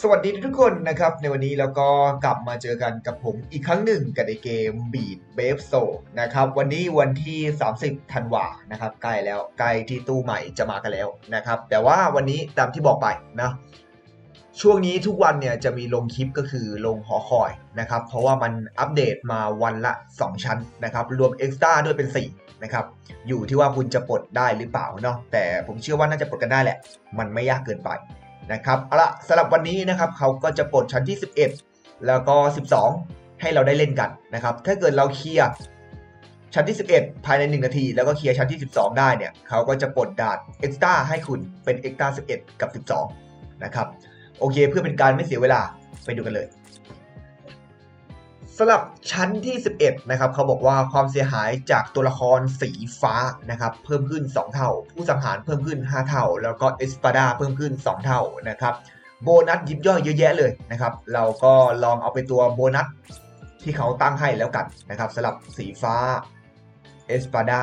สวัสดีทุกคนนะครับ ในวันนี้เราก็กลับมาเจอกันกับผมอีกครั้งหนึ่งกับในเกม Beat b a b e s o นะครับ วันนี้วันที่ 30 ธันวานะครับใกล้แล้วใกล้ที่ตู้ใหม่จะมากันแล้วนะครับ แต่ว่าวันนี้ตามที่บอกไปนะช่วงนี้ทุกวันเนี่ยจะมีลงคลิปก็คือลงหอคอยนะครับ เพราะว่ามันอัปเดตมาวันละ 2 ชั้นนะครับ รวมเอ็กซ์ตร้าด้วยเป็น 4 นะครับ อยู่ที่ว่าคุณจะปลดได้หรือเปล่าเนาะแต่ผมเชื่อว่าน่าจะปลดกันได้แหละ มันไม่ยากเกินไป นะครับเอาละสำหรับวันนี้นะครับเขาก็จะปลดชั้นที่ 11 แล้วก็ 12 ให้เราได้เล่นกันนะครับถ้าเกิดเราเคลียร์ชั้นที่ 11 ภายใน 1 นาที แล้วก็เคลียร์ชั้นที่ 12 ได้เนี่ยเขาก็จะปลดดาดเอ็กซ์ต้าให้คุณเป็นเอ็กซ์ต้า11 กับ 12 นะครับโอเคเพื่อเป็นการไม่เสียเวลาไปดูกันเลย สำหรับชั้นที่ 11 นะครับเขาบอกว่าความเสียหายจากตัวละครสีฟ้านะครับเพิ่มขึ้น 2 เท่า ผู้สังหารเพิ่มขึ้น 5 เท่า แล้วก็เอสปาดาเพิ่มขึ้น 2 เท่านะครับโบนัสยิบย่อยเยอะแยะเลยนะครับเราก็ลองเอาไปตัวโบนัสที่เขาตั้งให้แล้วกันนะครับสำหรับสีฟ้าเอสปาดา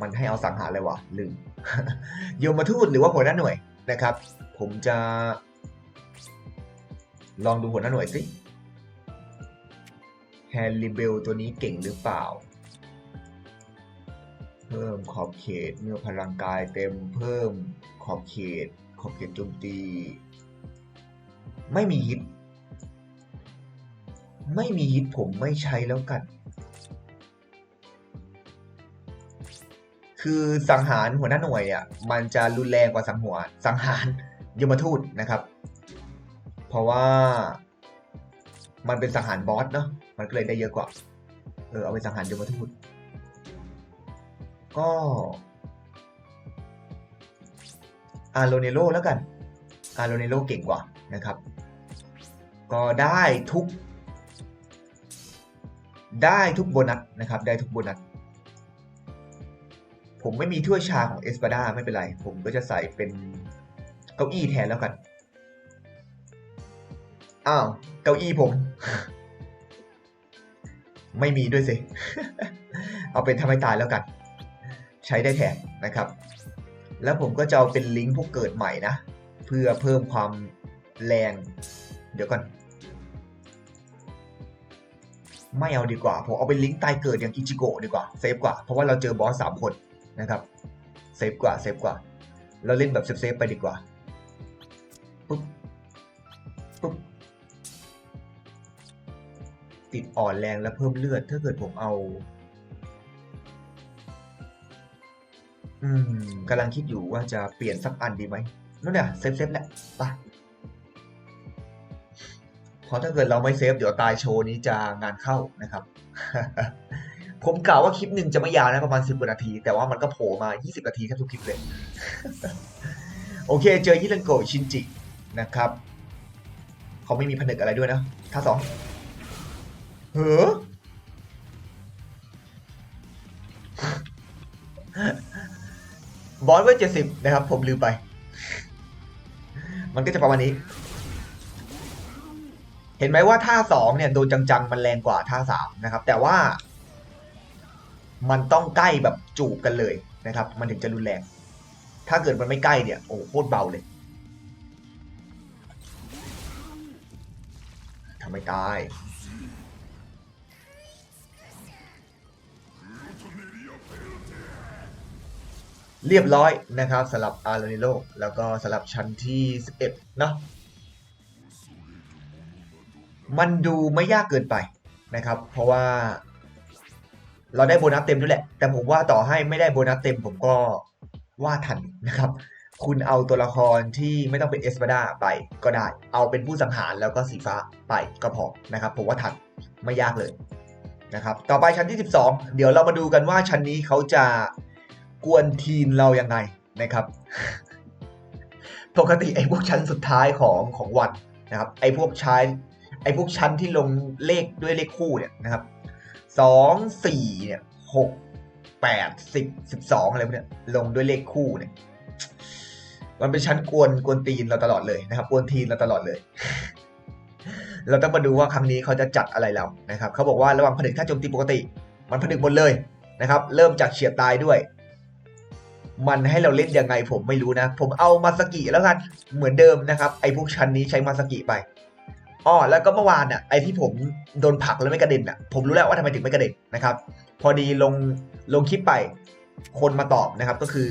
มันให้เอาสังหารเลยวะลืมโยมมาทูตหรือว่าหัวหน้าหน่วยนะครับ ผมจะ ลองดูหัวหน้าหน่วยสิ แฮนริเบลตัวนี้เก่งหรือเปล่า เพิ่มขอบเขตเมื่อพลังกายเต็มเพิ่มขอบเขต ขอบเขตโจมตี ไม่มีฮิต ไม่มีฮิตผมไม่ใช้แล้วกัน คือสังหารหัวหน้าหน่วยเนี่ยมันจะรุนแรงกว่าสังหัวสังหารยมทูตนะครับ เพราะว่ามันเป็นสังหารบอสเนาะ มันก็เลยได้เยอะกว่า เออเอาไปสังหารยมทูตก็อาโรเนโลแล้วกันอาโรเนโลเก่งกว่านะครับ ก็ได้ทุก ได้ทุกโบนัสนะครับ ได้ทุกโบนัส ผมไม่มีถ้วยชาของเอสปาดาไม่เป็นไร ผมก็จะใส่เป็นเก้าอี้แทนแล้วกัน อ้าว เก้าอี้ผม ไม่มีด้วยสิ เอาเป็นทำให้ตายแล้วกัน ใช้ได้แทนนะครับ แล้วผมก็จะเอาเป็นลิงก์พวกเกิดใหม่นะ เพื่อเพิ่มความแรง เดี๋ยวก่อน ไม่เอาดีกว่า ผมเอาเป็นลิงก์ตายเกิดอย่างอิจิโกะดีกว่า เซฟกว่า เพราะว่าเราเจอบอสสามคนนะครับ เซฟกว่า เซฟกว่า เราเล่นแบบเซฟๆไปดีกว่าปุ๊บปุ๊บ ติดอ่อนแรงและเพิ่มเลือด ถ้าเกิดผมเอา อืมกำลังคิดอยู่ว่าจะเปลี่ยนสักอันดีไหมนั่นเนี่ยเซฟเซฟแหละไปเพราะถ้าเกิดเราไม่เซฟเดี๋ยวตายโชว์นี้จะงานเข้านะครับ ผมกล่าวว่าคลิปหนึ่งจะไม่ยาวนะประมาณ 10กวนาที แต่ว่ามันก็โผล่มา 20 นาทีแทบทุกคลิปเลย โอเค เจอยิรันโกชินจินะครับ เขาไม่มีผนึกอะไรด้วยนะท่าสอง เฮ้อบอสเวอร์เจ็ดสิบนะครับ ผมลืมไป มันก็จะประมาณนี้ เห็นไหมว่าท่าสองเนี่ยโดนจังๆ มันแรงกว่าท่าสามนะครับ แต่ว่า มันต้องใกล้แบบจูบกันเลยนะครับ มันถึงจะรุนแรง ถ้าเกิดมันไม่ใกล้เนี่ย โอ้โหโคตรเบาเลยทำไม่ตาย เรียบร้อยนะครับสำหรับอาร์ n นโลแล้วก็สำหรับชั้นที่ 11 เนาะมันดูไม่ยากเกินไปนะครับ เพราะว่า เราได้โบนัสเต็มด้วยแหละ แต่ผมว่าต่อให้ไม่ได้โบนัสเต็มผมก็ว่าทันนะครับ คุณเอาตัวละครที่ไม่ต้องเป็นเอสปาดาไปก็ได้ เอาเป็นผู้สังหารแล้วก็สีฟ้าไปก็พอนะครับ ผมว่าทันไม่ยากเลยนะครับ ต่อไปชั้นที่ 12 เดี๋ยวเรามาดูกันว่าชั้นนี้เขาจะ กวนทีมเรายังไงนะครับ ปกติไอ้พวกชั้นสุดท้ายของของวันนะครับ ไอ้พวกชายไอ้พวกชั้นที่ลงเลขด้วยเลขคู่เนี่ยนะครับสองสี่เนี่ยหกแปดสิบสิบสองอะไรพวกเนี้ยลงด้วยเลขคู่เนี่ยมันเป็นชั้นกวนกวนตีนเราตลอดเลยนะครับ กวนทีนเราตลอดเลย เราต้องมาดูว่าครั้งนี้เขาจะจัดอะไรเรานะครับเขาบอกว่าระหว่างผนึกถ้าโจมตีปกติ มันผนึกหมดเลยนะครับ เริ่มจากเฉียดตายด้วย มันให้เราเล่นยังไงผมไม่รู้นะ ผมเอามาสกิแล้วกันเหมือนเดิมนะครับไอ้พวกชั้นนี้ใช้มาสกิไปอ้อแล้วก็เมื่อวานอะไอ้ที่ผมโดนผลักแล้วไม่กระเด็นอะผมรู้แล้วว่าทำไมถึงไม่กระเด็นนะครับ พอดีลงลงคลิปไป คนมาตอบนะครับก็คือ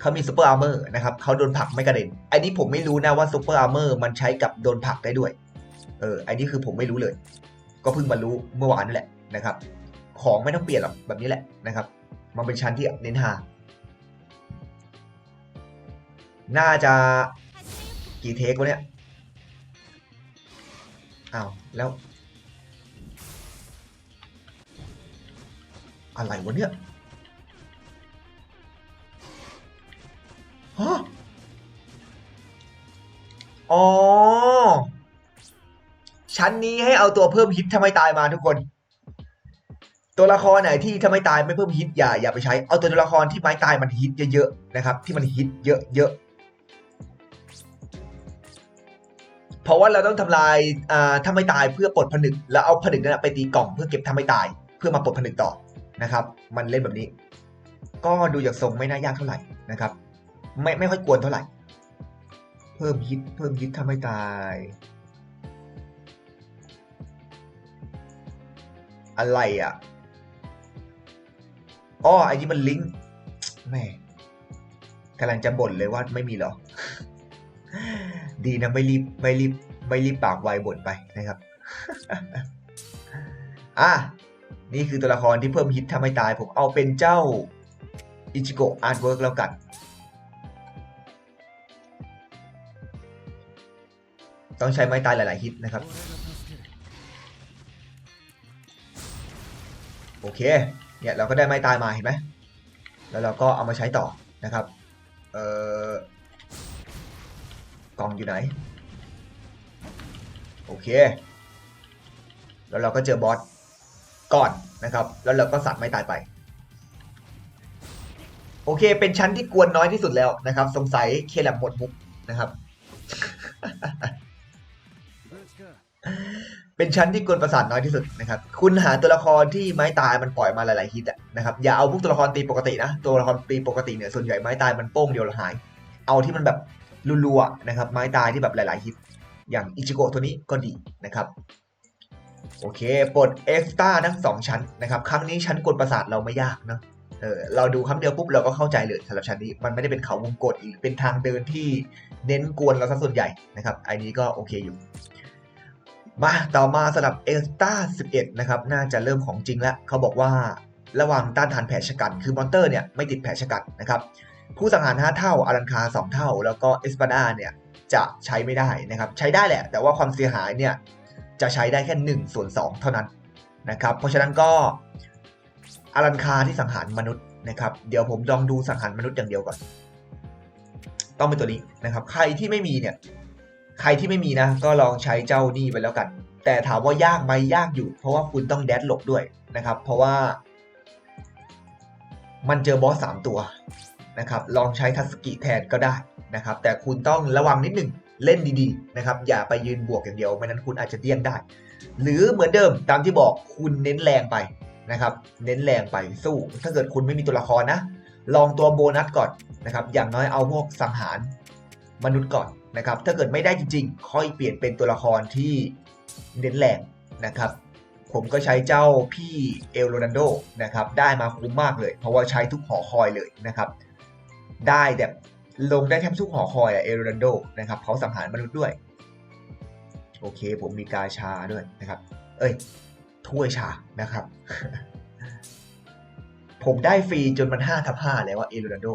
เขามีซูเปอร์อาร์เมอร์นะครับเขาโดนผลักไม่กระเด็นไอ้นี้ผมไม่รู้นะว่าซูเปอร์อาร์เมอร์มันใช้กับโดนผลักได้ด้วย เออไอ้นี่คือผมไม่รู้เลย ก็เพิ่งมารู้เมื่อวานนี่แหละนะครับ ของไม่ต้องเปลี่ยนหรอกแบบนี้แหละนะครับ มันเป็นชั้นที่เน้นหาน่าจะกี่เทควะเนี่ย อ้าว แล้ว อะไรวะเนี่ยฮะอ๋อ ชั้นนี้ให้เอาตัวเพิ่มฮิตถ้าไมตายมาทุกคน ตัวละครไหนที่ถ้าไม่ตายไม่เพิ่มฮิตอย่าอย่าไปใช้ เอาตัวละครที่ไม้ตายมันฮิตเยอะๆนะครับ ที่มันฮิตเยอะๆเพราะว่าเราต้องทำลายอ่าถ้าไม่ตายเพื่อปลดผนึก แล้วเอาผนึกนั้นไปตีกล่องเพื่อเก็บถ้าไม่ตาย เพื่อมาปลดผนึกต่อนะครับ มันเล่นแบบนี้ ก็ดูจากทรงไม่น่ายากเท่าไหร่นะครับ ไม่ไม่ค่อยกวนเท่าไหร่ เพิ่มฮิตเพิ่มฮิตถ้าไม่ตายอะไรอะ อ้อไอ้นี่มันลิงก์แม่กำลังจะบ่นเลยว่าไม่มีหรอ ดีนะไม่รีบไม่รีบไม่รีบปากไวบ่นไปนะครับ อะ นี่คือตัวละครที่เพิ่มฮิตถ้าไม่ตาย ผมเอาเป็นเจ้าอิจิโกะอาร์ตเวิร์กแล้วกัน ต้องใช้ไม้ตายหลาย ๆ ฮิตนะครับ โอเค เนี่ยเราก็ได้ไม้ตายมาเห็นไหมแล้วเราก็เอามาใช้ต่อนะครับเอ่อกล่องอยู่ไหนโอเค แล้วเราก็เจอบอสก่อนนะครับ แล้วเราก็สัตว์ไม่ตายไป โอเค เป็นชั้นที่กวนน้อยที่สุดแล้วนะครับ สงสัยเคแลบหมดมุกนะครับ เป็นชั้นที่กวนประสาทน้อยที่สุดนะครับ คุณหาตัวละครที่ไม้ตายมันปล่อยมาหลาย ๆฮิตอะนะครับอย่าเอาพวกตัวละครตีปกตินะ ตัวละครตีปกติเนี่ยส่วนใหญ่ไม้ตายมันโป้งเดียวละหาย เอาที่มันแบบรัวๆนะครับไม้ตายที่แบบหลาย ๆ ฮิต อย่างอิจิโกะตัวนี้ก็ดีนะครับโอเคปลดเอ็กซ์ต้าทั้งสองชั้นนะครับครั้งนี้ชั้นกดประสาทเราไม่ยากเนะเออเราดูครั้งเดียวปุ๊บเราก็เข้าใจเลยสำหรับชั้นนี้มันไม่ได้เป็นเขาวงกตหรือเป็นทางเดินที่เน้นกวนเราซะส่วนใหญ่นะครับไอ้นี้ก็โอเคอยู่ มาต่อมาสำหรับเอสตา11 นะครับ น่าจะเริ่มของจริงแล้ว เขาบอกว่าระหว่างต้านทานแผลชะกัน คือมอนเตอร์เนี่ยไม่ติดแผลชะกันนะครับ ผู้สังหาร 5 เท่าอารันคา 2 เท่า แล้วก็เอสปาดาเนี่ยจะใช้ไม่ได้นะครับ ใช้ได้แหละ แต่ว่าความเสียหายเนี่ยจะใช้ได้แค่1ส่วน2เท่านั้นนะครับ เพราะฉะนั้นก็อารันคาที่สังหารมนุษย์นะครับ เดี๋ยวผมลองดูสังหารมนุษย์อย่างเดียวก่อน ต้องเป็นตัวนี้นะครับ ใครที่ไม่มีเนี่ย ใครที่ไม่มีนะก็ลองใช้เจ้านี่ไปแล้วกัน แต่ถามว่ายากไหมยากอยู่ เพราะว่าคุณต้องแดดหลบด้วยนะครับ เพราะว่า มันเจอบอสสามตัวนะครับ ลองใช้ทัสกิแทนก็ได้นะครับ แต่คุณต้องระวังนิดหนึ่งเล่นดีๆนะครับ อย่าไปยืนบวกอย่างเดียวไม่นั้นคุณอาจจะเดี้ยงได้ หรือเหมือนเดิมตามที่บอกคุณเน้นแรงไปนะครับ เน้นแรงไปสู้ ถ้าเกิดคุณไม่มีตัวละครนะ ลองตัวโบนัสก่อนนะครับ อย่างน้อยเอาพวกสังหารมนุษย์ก่อน นะครับถ้าเกิดไม่ได้จริงๆ ค่อยเปลี่ยนเป็นตัวละครที่เน้นแรงนะครับ ผมก็ใช้เจ้าพี่เอลโรนันโดนะครับได้มาคุ้มมากเลย เพราะว่าใช้ทุกหอคอยเลยนะครับ ได้แบบลงได้แทบทุกหอคอยอะเอลโรนันโดนะครับเขาสังหารมนุษย์ด้วย โอเคผมมีกาชาด้วยนะครับ เอ้ยถ้วยชานะครับ ผมได้ฟรีจนมันห้าทับห้าแล้วว่าเอโรนันโด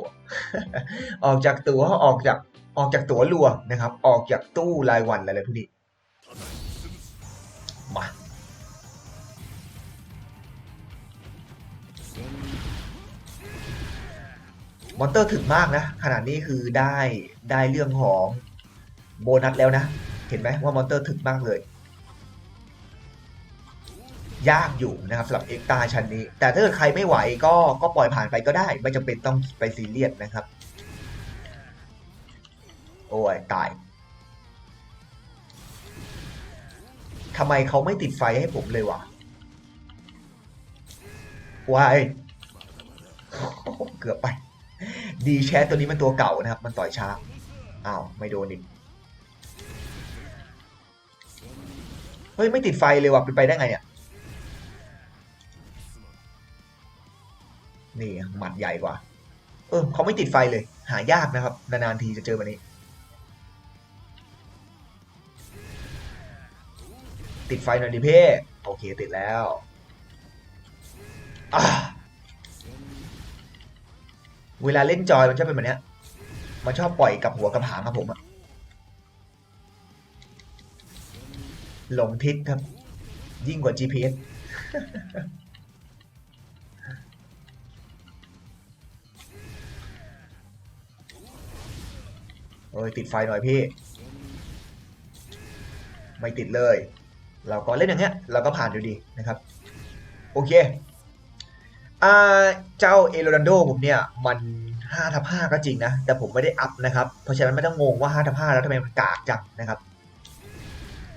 ออกจากตัวออกจากออกจากตัวรัวนะครับ ออกจากตู้รายวันอะไรพวกนี้มามอนเตอร์ถึงมากนะ ขนาดนี้คือได้ได้เรื่องของโบนัสแล้วนะ เห็นไหมว่ามอนเตอร์ถึงมากเลย ยากอยู่นะครับสำหรับเอ็กตาชั้นนี้ แต่ถ้าเกิดใครไม่ไหวก็ก็ปล่อยผ่านไปก็ได้ ไม่จำเป็นต้องไปซีเรียสนะครับ โอ้ย ตายทำไมเขาไม่ติดไฟให้ผมเลยวะวายเกือบไป ดีแชทตัวนี้มันตัวเก่านะครับ มันต่อยช้า อ้าว ไม่โดนอีกเฮ้ย ไม่ติดไฟเลยว่ะเป็นไปได้ไงเนี่ย นี่หมัดใหญ่กว่า เออเขาไม่ติดไฟเลย หายากนะครับ นานๆทีจะเจอแบบนี้ ติดไฟหน่อยดิเพ่โอเคติดแล้วเวลาเล่นจอยมันชอบเป็นแบบเนี้ยมันชอบปล่อยกับหัวกับหางครับผมอะหลงทิศครับ ยิ่งกว่า GPS เอ้ยติดไฟหน่อยพี่ ไม่ติดเลย เราก็เล่นอย่างเงี้ย เราก็ผ่านอยู่ดีนะครับ โอเคอ่าเจ้าเอโรนันโดผมเนี่ย มัน5ทับ5ก็จริงนะ แต่ผมไม่ได้อัพนะครับ เพราะฉะนั้นไม่ต้องงงว่า5ทับ5แล้วทำไมมันกากจังนะครับ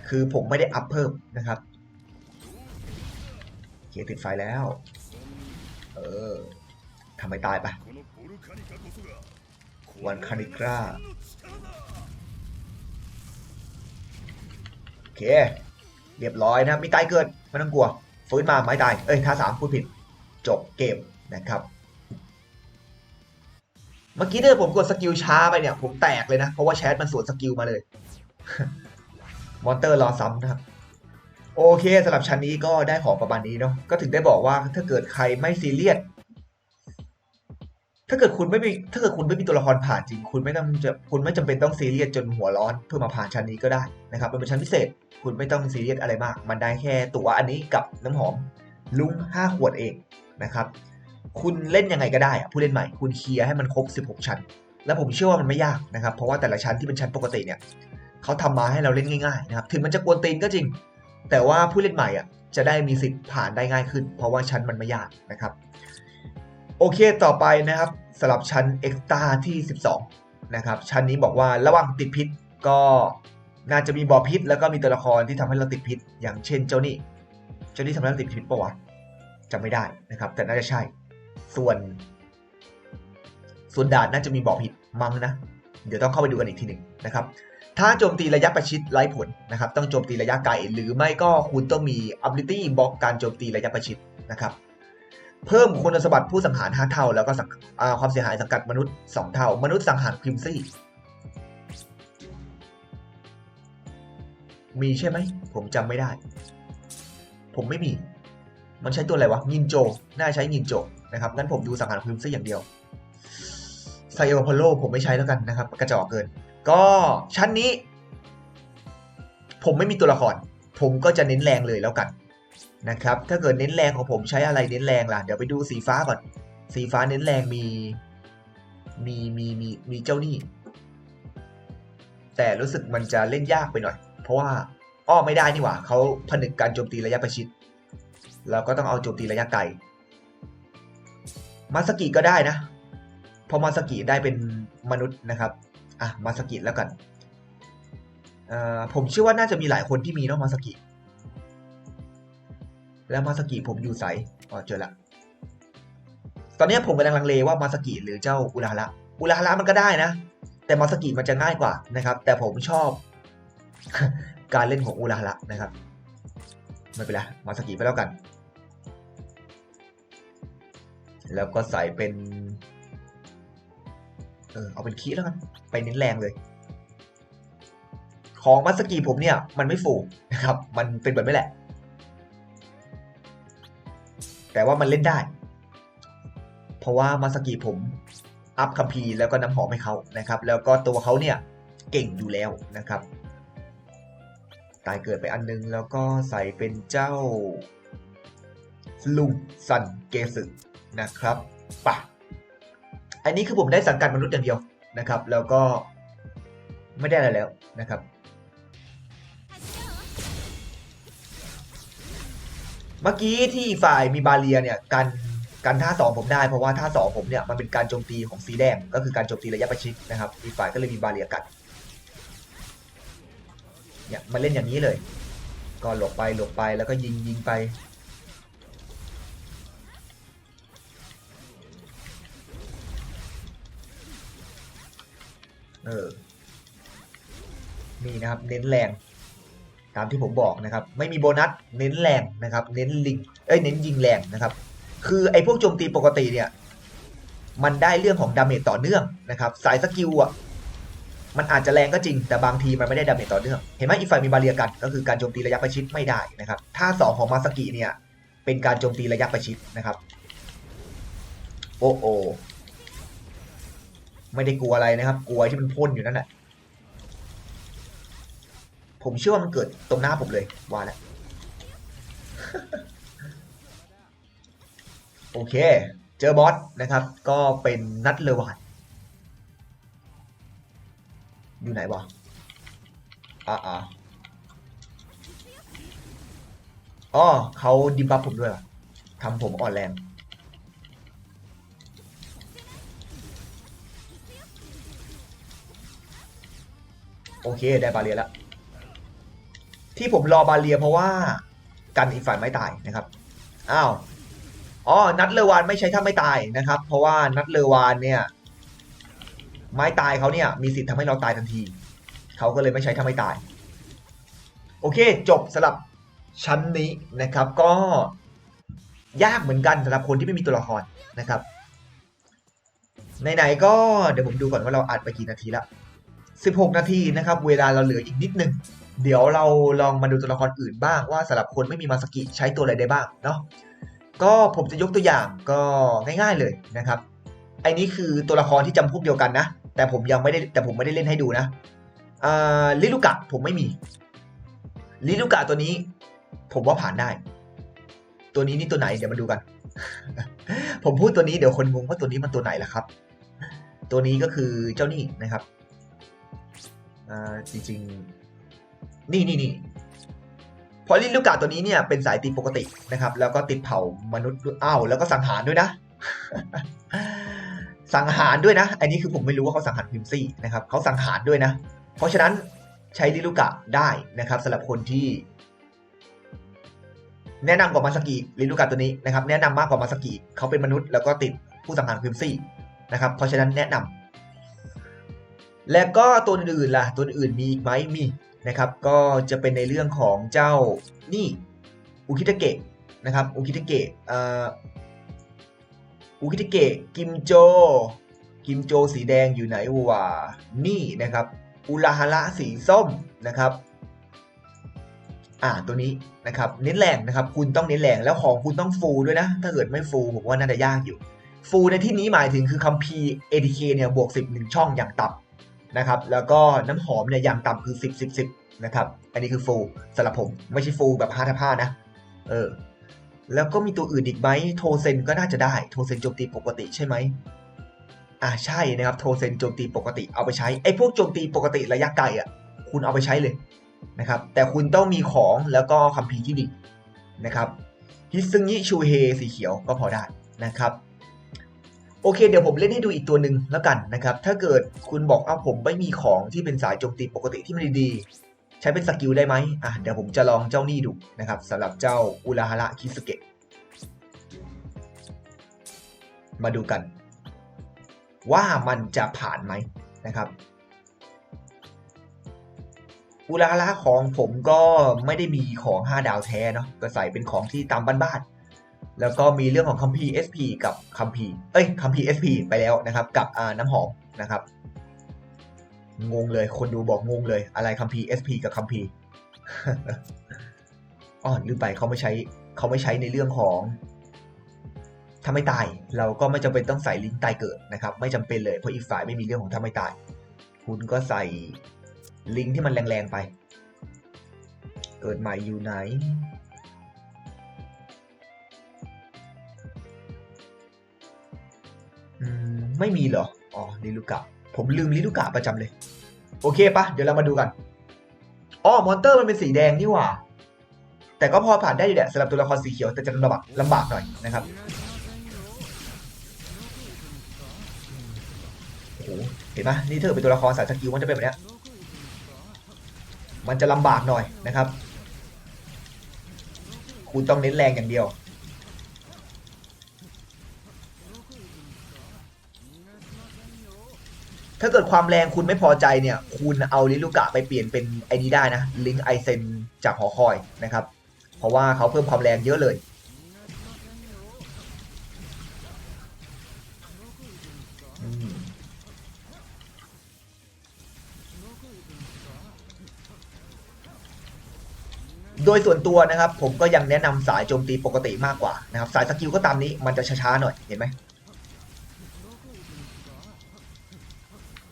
คือผมไม่ได้อัพเพิ่มนะครับโอเคติดไฟแล้ว เออทำไมตายไปวันคานิกรา เคเรียบร้อยนะครับมีตายเกิดไม่ต้องกลัวฟื้นมาไม่ตายเอ้ยท่าสามพูดผิดจบเกมนะครับ เมื่อกี้เนี่ยผมกดสกิลช้าไปเนี่ย ผมแตกเลยนะ เพราะว่าแชทมันสวนสกิลมาเลย มอนเตอร์รอซ้ำนะครับ โอเคสำหรับชั้นนี้ก็ได้ของประมาณนี้เนาะก็ถึงได้บอกว่าถ้าเกิดใครไม่ซีเรียส ถ้าเกิดคุณไม่มีถ้าเกิดคุณไม่มีตัวละครผ่านจริง คุณไม่ต้องจะคุณไม่จำเป็นต้องซีเรียสจนหัวร้อนเพื่อมาผ่านชั้นนี้ก็ได้นะครับมันเป็นชั้นพิเศษ คุณไม่ต้องซีเรียสอะไรมาก มันได้แค่ตัวอันนี้กับน้ำหอมลุง5ขวดเองนะครับ คุณเล่นยังไงก็ได้อะผู้เล่นใหม่ คุณเคลียร์ให้มันครบ 16 ชั้น แล้วผมเชื่อว่ามันไม่ยากนะครับ เพราะว่าแต่ละชั้นที่เป็นชั้นปกติเนี่ยเขาทำมาให้เราเล่นง่ายๆนะครับ ถึงมันจะกวนตีนก็จริง แต่ว่าผู้เล่นใหม่อะจะได้มีสิทธิ์ผ่านได้ง่ายขึ้น เพราะว่าชั้นมันไม่ยากนะครับ โอเคต่อไปนะครับ สำหรับชั้นเอ็กซ์ตาที่ 12 นะครับ ชั้นนี้บอกว่าระหว่างติดพิษก็น่าจะมีบ่อพิษ แล้วก็มีตัวละครที่ทำให้เราติดพิษ อย่างเช่นเจ้านี่ เจ้านี่ทำให้เราติดพิษปะวะจำไม่ได้นะครับ แต่น่าจะใช่ ส่วน ส่วนดาดน่าจะมีบ่อพิษมั้งนะ เดี๋ยวต้องเข้าไปดูกันอีกทีหนึ่งนะครับ ถ้าโจมตีระยะประชิดไร้ผลนะครับ ต้องโจมตีระยะไกล หรือไม่ก็คุณต้องมี ability บล็อกการโจมตีระยะประชิดนะครับ เพิ่มคุณสมบัติผู้สังหาร5เท่า แล้วก็สังความเสียหายสังกัดมนุษย์ 2 เท่า มนุษย์สังหารคริมซี่ มีใช่ไหม ผมจำไม่ได้ ผมไม่มี มันใช้ตัวอะไรวะยินโจ น่าใช้ยินโจนะครับงั้นผมดูสังหารคริมซี่อย่างเดียวไซโอพอลโลผมไม่ใช้แล้วกันนะครับ กระจอกเกิน ก็ชั้นนี้ ผมไม่มีตัวละคร ผมก็จะเน้นแรงเลยแล้วกัน นะครับ ถ้าเกิดเน้นแรงของผมใช้อะไรเน้นแรงล่ะ เดี๋ยวไปดูสีฟ้าก่อน สีฟ้าเน้นแรงมี มีมีมีมีเจ้าหนี้แต่รู้สึกมันจะเล่นยากไปหน่อย เพราะว่าอ้อไม่ได้นี่หว่าเขาผนึกการโจมตีระยะประชิดแล้วก็ต้องเอาโจมตีระยะไกล มาสกิก็ได้นะ พอมาสกิได้เป็นมนุษย์นะครับ อะ มาสกิแล้วกัน ผมเชื่อว่าน่าจะมีหลายคนที่มีเนาะมาสกิ แล้วมาสกิผมอยู่ใสอ๋อเจอละ ตอนนี้ผมกำลังลังเลว่ามาสกิหรือเจ้าอุราระอุราระมันก็ได้นะ แต่มาสกิมันจะง่ายกว่านะครับ แต่ผมชอบ การเล่นของอุราระนะครับ ไม่เป็นไรมาสกิไปแล้วกัน แล้วก็ใส่เป็น เออเอาเป็นคีแล้วกัน ไปเน้นแรงเลยของมาสกิผมเนี่ยมันไม่ฟูนะครับ มันเป็นแบบนี้แหละ แต่ว่ามันเล่นได้ เพราะว่ามาสกิผมอัพคัมภีแล้วก็น้ำหอมให้เขานะครับ แล้วก็ตัวเขาเนี่ยเก่งอยู่แล้วนะครับ ตายเกิดไปอันนึงแล้วก็ใส่เป็นเจ้าลุงซันเกสึนะครับปะอันนี้คือผมได้สังกัดมนุษย์อย่างเดียวนะครับ แล้วก็ไม่ได้อะไรแล้วนะครับ เมื่อกี้ที่ฝ่ายมีบาเลียเนี่ยกันกันท่าสองผมได้เพราะว่าท่าสองผมเนี่ยมันเป็นการโจมตีของสีแดง ก็คือการโจมตีระยะประชิดนะครับอีกฝ่ายก็เลยมีบาเลียกัดเนี่ยมาเล่นอย่างนี้เลย ก็หลบไปหลบไปแล้วก็ยิงยิงไปเออนี่นะครับเน้นแรง ตามที่ผมบอกนะครับ ไม่มีโบนัสเน้นแรงนะครับ เน้นลิงเอ้ยเน้นยิงแรงนะครับ คือไอ้พวกโจมตีปกติเนี่ย มันได้เรื่องของดาเมจต่อเนื่องนะครับ สายสกิลอะมันอาจจะแรงก็จริงแต่บางทีมันไม่ได้ดาเมจต่อเนื่อง เห็นไหมอีกฝ่ายมีบาเรียกัน ก็คือการโจมตีระยะประชิดไม่ได้นะครับ ถ้าสองของมาสกิเนี่ย เป็นการโจมตีระยะประชิดนะครับ โอ้โอไม่ได้กลัวอะไรนะครับ กลัวที่มันพ่นอยู่นั่นแหละ ผมเชื่อว่ามันเกิดตรงหน้าผมเลยว่าแล้วโอเค เจอบอสนะครับ ก็เป็นนัดเลวานอยู่ไหนวะอ่าอ่าอ๋อเขาดิบัฟผมด้วย ทำผมอ่อนแรง โอเค ได้บาเรียแล้ว ที่ผมรอบาเรียเพราะว่ากันอีกฝ่ายไม่ตายนะครับอ้าวอ๋อนัดเลวานไม่ใช่ถ้าไม่ตายนะครับ เพราะว่านัดเลวานเนี่ย ไม้ตายเขาเนี่ยมีสิทธิ์ทำให้เราตายทันทีเขาก็เลยไม่ใช้ถ้าไม่ตาย โอเค จบสำหรับชั้นนี้นะครับ ก็ยากเหมือนกันสำหรับคนที่ไม่มีตัวละครนะครับไหนๆก็เดี๋ยวผมดูก่อนว่าเราอัดไปกี่นาทีละ16 นาทีนะครับ เวลาเราเหลืออีกนิดนึง เดี๋ยวเราลองมาดูตัวละครอื่นบ้างว่าสำหรับคนไม่มีมาสกิใช้ตัวอะไรได้บ้างเนาะก็ผมจะยกตัวอย่างก็ง่ายๆเลยนะครับไอ้นี้คือตัวละครที่จำพวกเดียวกันนะ แต่ผมยังไม่ได้แต่ผมไม่ได้เล่นให้ดูนะลิลูกะผมไม่มีลิลูกะตัวนี้ ผมว่าผ่านได้ ตัวนี้นี่ตัวไหนเดี๋ยวมาดูกัน ผมพูดตัวนี้เดี๋ยวคนงงว่าตัวนี้มันตัวไหนล่ะครับ ตัวนี้ก็คือเจ้านี่นะครับจริงๆ นี่นี่นี่พราะลิลูกะตัวนี้เนี่ยเป็นสายตีปกตินะครับ แล้วก็ติดเผามนุษย์อ้าวแล้วก็สังหารด้วยนะ สังหารด้วยนะ อันนี้คือผมไม่รู้ว่าเขาสังหารพิมซี่นะครับเขาสังหารด้วยนะ เพราะฉะนั้นใช้ลิลูกะได้นะครับสำหรับคนที่ แนะนำกว่ามาสกิลิลูกะตัวนี้นะครับ แนะนำมากกว่ามาสกิเขาเป็นมนุษย์แล้วก็ติดผู้สังหารพิมซี่นะครับ เพราะฉะนั้นแนะนำและก็ตัวอื่นล่ะ ตัวอื่นมีอีกไหมมี นะครับ ก็จะเป็นในเรื่องของเจ้านี่อุคิตะเกะนะครับอุคิตะเกะอ่ออุคิตะเกะกิมโจ กิมโจสีแดงอยู่ไหนวะนี่นะครับอุลาฮาระสีส้มนะครับอ่าตัวนี้นะครับเน้นแรงนะครับ คุณต้องเน้นแรงแล้วของคุณต้องฟูด้วยนะ ถ้าเกิดไม่ฟูผมว่าน่าจะยากอยู่ ฟูในที่นี้หมายถึงคือคัมพี ATK เนี่ยบวก 10หนึ่งช่องอย่างต่ำ นะครับ แล้วก็น้ำหอมเนี่ยอย่างต่ำคือ 10 10 10นะครับ อันนี้คือฟูลสำหรับผมไม่ใช่ฟูลแบบ5ทับ5นะ เออ แล้วก็มีตัวอื่นอีกไหมโทเซนก็น่าจะได้ โทเซนโจมตีปกติใช่ไหมอ่าใช่นะครับ โทเซนโจมตีปกติเอาไปใช้ ไอ้พวกโจมตีปกติระยะไกลอะ คุณเอาไปใช้เลยนะครับ แต่คุณต้องมีของแล้วก็คัมภีร์ที่ดีนะครับ ฮิซึงิชูเฮสีเขียวก็พอได้นะครับ โอเคเดี๋ยวผมเล่นให้ดูอีกตัวหนึ่งแล้วกันนะครับ ถ้าเกิดคุณบอกอ้าผมไม่มีของที่เป็นสายโจมตีปกติที่มันดีๆใช้เป็นสกิลได้ไหมอะเดี๋ยวผมจะลองเจ้านี่ดูนะครับสำหรับเจ้าอุราฮาระคิสเกะมาดูกัน ว่ามันจะผ่านไหมนะครับ อุลาละของผมก็ไม่ได้มีของ 5 ดาวแท้เนาะก็ใส่เป็นของที่ตามบ้านๆ แล้วก็มีเรื่องของคัมภีร์ SP กับคัมภีร์เอ้ยคัมภีร์ SP ไปแล้วนะครับ กับน้ำหอมนะครับ งงเลยคนดูบอกงงเลยอะไรคัมภีร์ SP กับคัมภีร์อ๋อลืมไปเขาไม่ใช้เขาไม่ใช้ในเรื่องของถ้าไม่ตายเราก็ไม่จำเป็นต้องใส่ลิงก์ตายเกิดนะครับ ไม่จำเป็นเลยเพราะอีกฝ่ายไม่มีเรื่องของถ้าไม่ตาย คุณก็ใส่ลิงก์ที่มันแรงๆไป เกิดใหม่อยู่ไหน ไม่มีเหรอ อ๋อลิลูกะ ผมลืมลิลูกะประจำเลย โอเคปะเดี๋ยวเรามาดูกัน อ๋อ มอนเตอร์มันเป็นสีแดงนี่หว่า แต่ก็พอผ่านได้อยู่แหละสำหรับตัวละครสีเขียวแต่จะลำบากลำบากหน่อยนะครับโอ้โหเห็นไหมนี่เกิดเป็นตัวละครสายสกิลมันจะเป็นแบบนี้มันจะลำบากหน่อยนะครับ คุณต้องเน้นแรงอย่างเดียว ถ้าเกิดความแรงคุณไม่พอใจเนี่ย คุณเอาลิลูกะไปเปลี่ยนเป็นไอ้นี้ได้นะลิงไอเซนจากหอคอยนะครับ เพราะว่าเขาเพิ่มความแรงเยอะเลย โดยส่วนตัวนะครับ ผมก็ยังแนะนำสายโจมตีปกติมากกว่านะครับ สายสกิลก็ตามนี้มันจะช้าๆหน่อยเห็นไหม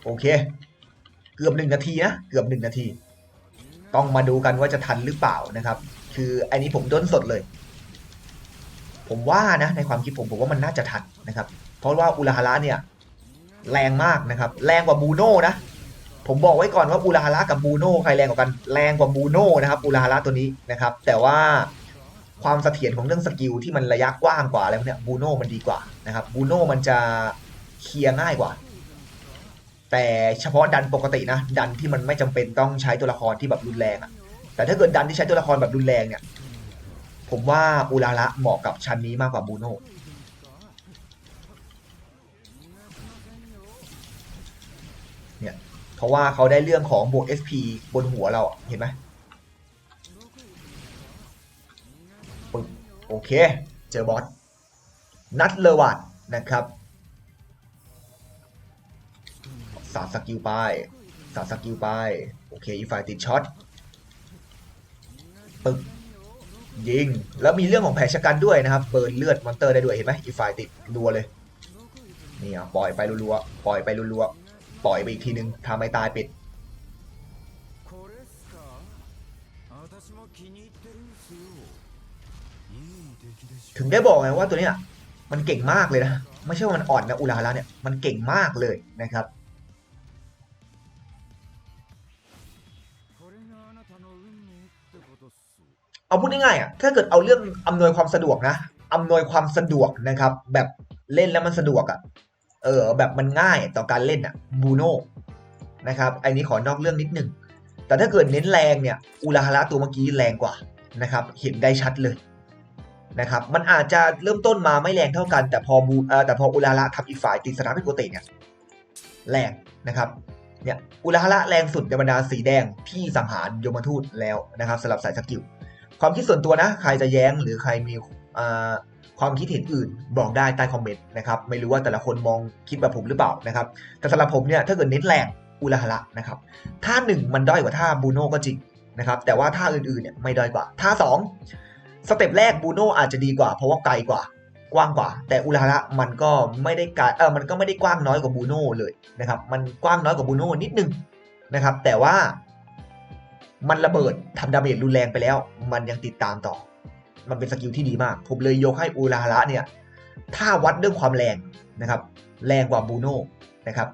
โอ เค เกือบหนึ่งนาทีนะเกือบหนึ่งนาที ต้องมาดูกันว่าจะทันหรือเปล่านะครับ คืออันนี้ผมด้นสดเลย ผมว่านะในความคิดผมผมว่ามันน่าจะทันนะครับ เพราะว่าอุลาฮาระเนี่ย แรงมากนะครับ แรงกว่าบูโน่นะผมบอกไว้ก่อนว่าอุลาฮาระกับบูโน่ใครแรงกว่ากันแรงกว่าบูโน่นะครับอุลาฮาระตัวนี้นะครับ แต่ว่าความเสถียรของเรื่องสกิลที่มันระยะกว้างกว่าอะไรพวกเนี้ยบูโน่มันดีกว่านะครับบูโน่มันจะเคลียร์ง่ายกว่า แต่เฉพาะดันปกตินะ ดันที่มันไม่จำเป็นต้องใช้ตัวละครที่แบบรุนแรงอะแต่ถ้าเกิดดันที่ใช้ตัวละครแบบรุนแรงเนี่ย ผมว่าอุลาระเหมาะกับชั้นนี้มากกว่าบูโน่เนี่ย เพราะว่าเขาได้เรื่องของบวก SP บนหัวเราเห็นไหมปึ๊บโอเค เจอบอสนัดเลวัดนะครับ สาสกิลไปสาดสกิลไป โอเคอีฟายติดช็อตปึ๊บยิง แล้วมีเรื่องของแผลชะกันด้วยนะครับเบิร์นเลือดมอนเตอร์ได้ด้วยเห็นไหมอีฟายติดรัวเลยนี่อะปล่อยไปรัวๆปล่อยไปรัวๆปล่อยไปอีกทีนึงทำให้ตายปิดถึงได้บอกไงว่าตัวเนี้ยมันเก่งมากเลยนะ ไม่ใช่ว่ามันอ่อนนะอุลาราเนี่ย มันเก่งมากเลยนะครับ เอาพูดง่ายๆอะถ้าเกิดเอาเรื่องอำนวยความสะดวกนะอำนวยความสะดวกนะครับ แบบเล่นแล้วมันสะดวกอะเออแบบมันง่ายต่อการเล่นอะบูโน่นะครับอันนี้ขอนอกเรื่องนิดหนึ่งแต่ถ้าเกิดเน้นแรงเนี่ยอุลาฮาระตัวเมื่อกี้แรงกว่านะครับเห็นได้ชัดเลยนะครับมันอาจจะเริ่มต้นมาไม่แรงเท่ากัน แต่พอบูเออแต่พออุลาฮาระทับอีกฝ่ายติดสถานะปกติเนี่ยแรงนะครับเนี่ยอุลาฮาระแรงสุดในบรรดาสีแดงที่สังหารโยมทูตแล้วนะครับสำหรับสายสกิล ความคิดส่วนตัวนะ ใครจะแย้งหรือใครมีความคิดเห็นอื่นบอกได้ใต้คอมเมนต์นะครับ ไม่รู้ว่าแต่ละคนมองคิดแบบผมหรือเปล่านะครับ แต่สำหรับผมเนี่ยถ้าเกิดเน้นแรงอุลาฮาระนะครับท่าหนึ่งมันด้อยกว่าท่าบูโน่ก็จริงนะครับ แต่ว่าท่าอื่นๆเนี่ยไม่ด้อยกว่า ท่าสองสเต็ปแรกบูโน่อาจจะดีกว่า เพราะว่าไกลกว่ากว้างกว่า แต่อุลาฮาระมันก็ไม่ได้ไกลเออมันก็ไม่ได้กว้างน้อยกว่าบูโน่เลยนะครับ มันกว้างน้อยกว่าบูโน่นิดนึงนะครับ แต่ว่า มันระเบิดทำดาเมจรุนแรงไปแล้ว มันยังติดตามต่อ มันเป็นสกิลที่ดีมาก ผมเลยยกให้อุลาฮาระเนี่ย ถ้าวัดเรื่องความแรงนะครับ แรงกว่าบูโน่นะครับ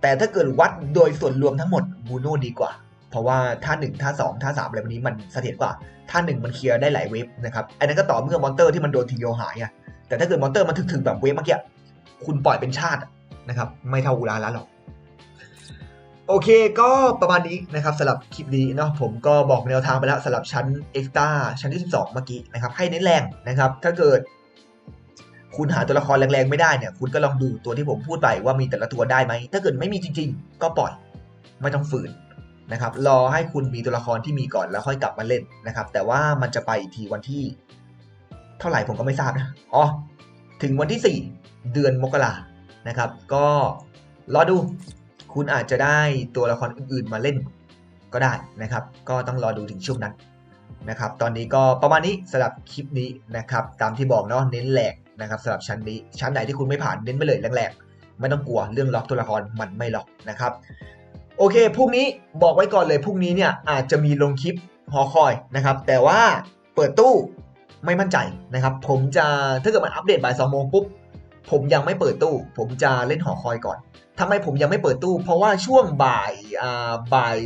แต่ถ้าเกิดวัดโดยส่วนรวมทั้งหมดบูโน่ดีกว่า เพราะว่าท่าหนึ่งท่าสองท่าสามอะไรพวกนี้มันเสถียรกว่า ท่าหนึ่งมันเคลียร์ได้หลายเวฟนะครับ อันนั้นก็ต่อเมื่อมอนเตอร์ที่มันโดนทีเดียหายอะแต่ถ้าเกิดมอนเตอร์มันถึกๆแบบเวฟเมื่อกี้ คุณปล่อยเป็นชาตินะครับ ไม่เท่าอุลาละหรอก โอเคก็ประมาณนี้นะครับสำหรับคลิปนี้เนาะผมก็บอกแนวทางไปแล้วสำหรับชั้นเอ็กซ์ตาชั้นที่ 12 เมื่อกี้นะครับ ให้เน้นแรงนะครับ ถ้าเกิด คุณหาตัวละครแรงๆไม่ได้เนี่ย คุณก็ลองดูตัวที่ผมพูดไปว่ามีแต่ละตัวได้ไหม ถ้าเกิดไม่มีจริง ๆ ก็ปล่อย ไม่ต้องฝืนนะครับ รอให้คุณมีตัวละครที่มีก่อนแล้วค่อยกลับมาเล่นนะครับ แต่ว่ามันจะไปอีกทีวันที่ เท่าไหร่ผมก็ไม่ทราบนะอ๋อถึงวันที่ 4 เดือนมกรานะครับ ก็รอดู คุณอาจจะได้ตัวละครอื่นๆมาเล่นก็ได้นะครับ ก็ต้องรอดูถึงช่วงนั้นนะครับ ตอนนี้ก็ประมาณนี้สำหรับคลิปนี้นะครับ ตามที่บอกเนาะเน้นแหลกนะครับสำหรับชั้นนี้ชั้นไหนที่คุณไม่ผ่านเน้นไปเลยแรงๆไม่ต้องกลัวเรื่องล็อกตัวละครมันไม่ล็อกนะครับ โอเคพรุ่งนี้บอกไว้ก่อนเลยพรุ่งนี้เนี่ยอาจจะมีลงคลิปหอคอยนะครับ แต่ว่าเปิดตู้ไม่มั่นใจนะครับ ผมจะถ้าเกิดมันอัปเดตบ่ายสองโมงปุ๊บ ผมยังไม่เปิดตู้ ผมจะเล่นหอคอยก่อนทำไมผมยังไม่เปิดตู้ เพราะว่าช่วงบ่ายอ่าบ่าย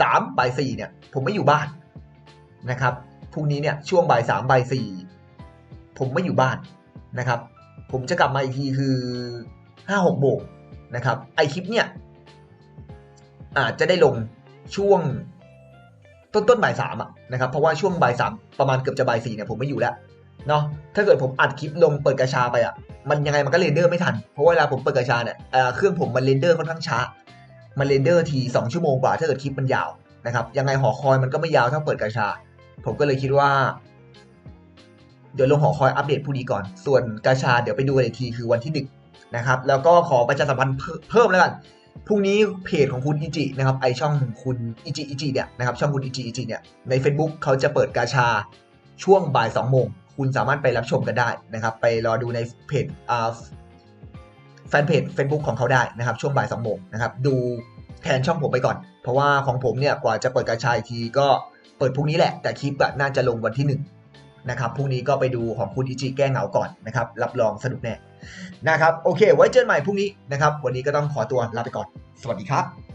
สามบ่ายสี่เนี่ย ผมไม่อยู่บ้านนะครับพรุ่งนี้เนี่ยช่วงบ่ายสามบ่ายสี่ผมไม่อยู่บ้านนะครับ ผมจะกลับมาอีกทีคือห้าหกโมงนะครับ ไอคลิปเนี่ยอาจจะได้ลงช่วงต้นต้นบ่ายสามอะนะครับ เพราะว่าช่วงบ่ายสามประมาณเกือบจะบ่ายสี่เนี่ยผมไม่อยู่แล้ว เนาะถ้าเกิดผมอัดคลิปลงเปิดกระชาไปอะมันยังไงมันก็เรนเดอร์ไม่ทัน เพราะเวลาผมเปิดกระชาเนี่ยเครื่องผมมันเรนเดอร์ค่อนข้างช้า มันเรนเดอร์ที2ชั่วโมงกว่าถ้าเกิดคลิปมันยาวนะครับยังไงหอคอยมันก็ไม่ยาวเท่าเปิดกาชา ผมก็เลยคิดว่า เดี๋ยวลงหอคอยอัปเดตพรุ่งนี้ก่อน ส่วนกาชาเดี๋ยวไปดูกันอีกทีคือวันที่หนึ่งนะครับแล้วก็ขอประชาสัมพันธ์เพิ่มเพิ่มแล้วกันพรุ่งนี้เพจของคุณอิจินะครับไอช่องคุณอิจิอิจิเนี่ยนะครับช่องคุณอิจิอิจิเนี่ยใน Facebook เขาจะเปิดกาชาช่วงบ่าย2โมง คุณสามารถไปรับชมกันได้นะครับ ไปรอดูในเพจอ่าแฟนเพจ Facebook ของเขาได้นะครับ ช่วงบ่าย2โมงนะครับดูแทนช่องผมไปก่อน เพราะว่าของผมเนี่ยกว่าจะเปิดกาชาอีกทีก็เปิดพรุ่งนี้แหละ แต่คลิปน่าจะลงวันที่ 1 นะครับพรุ่งนี้ก็ไปดูของคุณอิจิแก้เหงาก่อนนะครับ รับรองสนุกแน่นะครับ โอเค ไว้เจอกันใหม่พรุ่งนี้นะครับ วันนี้ก็ต้องขอตัวลาไปก่อน สวัสดีครับ